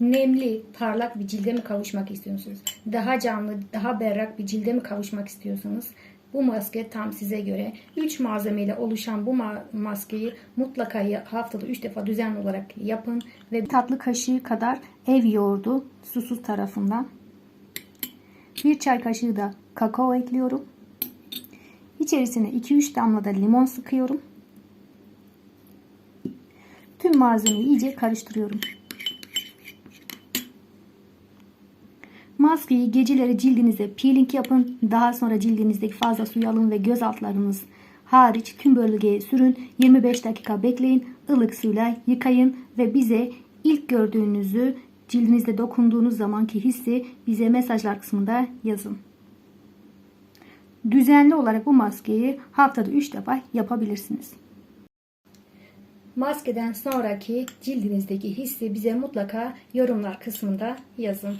nemli, parlak bir cilde mi kavuşmak istiyorsunuz? Daha canlı, daha berrak bir cilde mi kavuşmak istiyorsunuz? Bu maske tam size göre. 3 malzemeyle oluşan bu ma- maskeyi mutlaka haftada 3 defa düzenli olarak yapın. Ve bir tatlı kaşığı kadar ev yoğurdu susuz tarafından. Bir çay kaşığı da kakao ekliyorum. İçerisine 2-3 damla da limon sıkıyorum. Tüm malzemeyi iyice karıştırıyorum. Maskeyi geceleri cildinize peeling yapın. Daha sonra cildinizdeki fazla suyu alın ve göz altlarınız hariç tüm bölgeye sürün. 25 dakika bekleyin. ılık suyla yıkayın ve bize ilk gördüğünüzü cildinizde dokunduğunuz zamanki hissi bize mesajlar kısmında yazın. Düzenli olarak bu maskeyi haftada 3 defa yapabilirsiniz. Maskeden sonraki cildinizdeki hissi bize mutlaka yorumlar kısmında yazın.